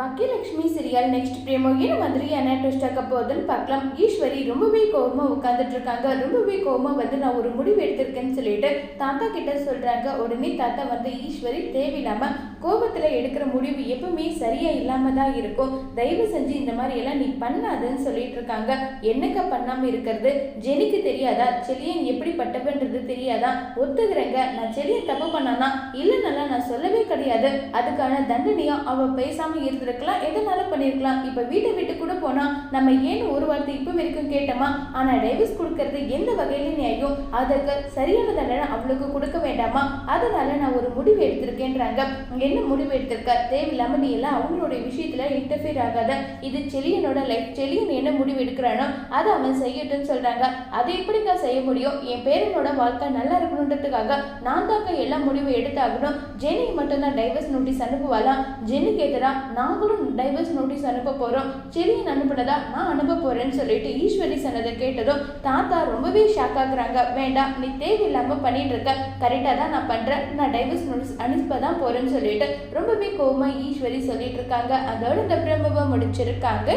Baakiyalakshmi serial next பிரேமோ என்ன மாதிரியான twist ஆக்க போகுதுன்னு பார்க்கலாம். ஈஸ்வரி ரொம்பவே கோபமாக உட்காந்துட்டு இருக்காங்க. ரொம்பவே கோபமாக வந்து நான் ஒரு முடிவு எடுத்திருக்கேன்னு சொல்லிட்டு தாத்தா கிட்ட சொல்றாங்க. உடனே தாத்தா வந்து ஈஸ்வரி தேவையில்லாம கோபத்தில் எடுக்கிற முடிவு எப்பவுமே சரியா இல்லாம தான் இருக்கும். தயவு செஞ்சு இந்த மாதிரி எல்லாம் நீ பண்ணாதுன்னு சொல்லிட்டு இருக்காங்க. என்னக்க பண்ணாம இருக்கிறது? ஜெனிக்கு தெரியாதா? செலியன் எப்படிப்பட்டவன்றது தெரியாதா? ஒத்துக்கிறேங்க. நான் செலியன் தப்பு பண்ணானா? இல்லைனால நான் சொல்லவே கிடையாது. அதுக்கான தண்டனையும் அவ பேசாம இருந்திருக்கலாம். எதனால பண்ணிருக்கலாம்? இப்ப வீட்டை விட்டு கூட போனா நம்ம ஏன் ஒரு வார்த்தை இப்ப வரைக்கும் கேட்டோமா? ஆனா டைவர்ஸ் கொடுக்கறது எந்த வகையிலும் நியாயம். அதுக்கு சரியான தண்டனை அவளுக்கு கொடுக்க வேண்டாமா? அதனால நான் ஒரு முடிவு எடுத்திருக்கேன்றாங்க. என்ன முடிவு எடுத்திருக்க? தேவையில்லாம நீ எல்லாம் அவங்களுடைய விஷயத்துல இன்டர்ஃபியர் ஆகாத. இது செலியனோட லைஃப் செலியன் என்ன முடிவு எடுக்கிறானோ அதை அவன் செய்யட்டும்னு சொல்றாங்க. அதை எப்படிக்கா செய்ய முடியும்? என் பேரனோட வாழ்க்கை நல்லா இருக்கணுன்றதுக்காக நான் தாங்க எல்லா முடிவும் எடுத்தாகணும். ஜெனி மட்டும்தான் டைவர்ஸ் நோட்டீஸ் அனுப்புவாளாம் ஜெனிக்கு எதிராக நாங்களும் டைவர்ஸ் நோட்டீஸ் அனுப்ப போறோம். செலியன் அனுப்புனதா நான் அனுப்ப போறேன்னு சொல்லிட்டு ஈஸ்வரி சொன்னதை கேட்டதும் தாத்தா ரொம்பவே ஷாக் ஆகுறாங்க. வேண்டாம் நீ தேவையில்லாம பண்ணிட்டு இருக்க. கரெக்டாக தான் நான் பண்றேன். நான் டைவர்ஸ் நோட்டீஸ் அனுப்ப தான் போறேன்னு சொல்லிட்டு ரொம்பவே கோமா ஈஸ்வரி சொல்லிட்டு இருக்காங்க. அதோட இந்த பிரம்மவை முடிச்சிருக்காங்க.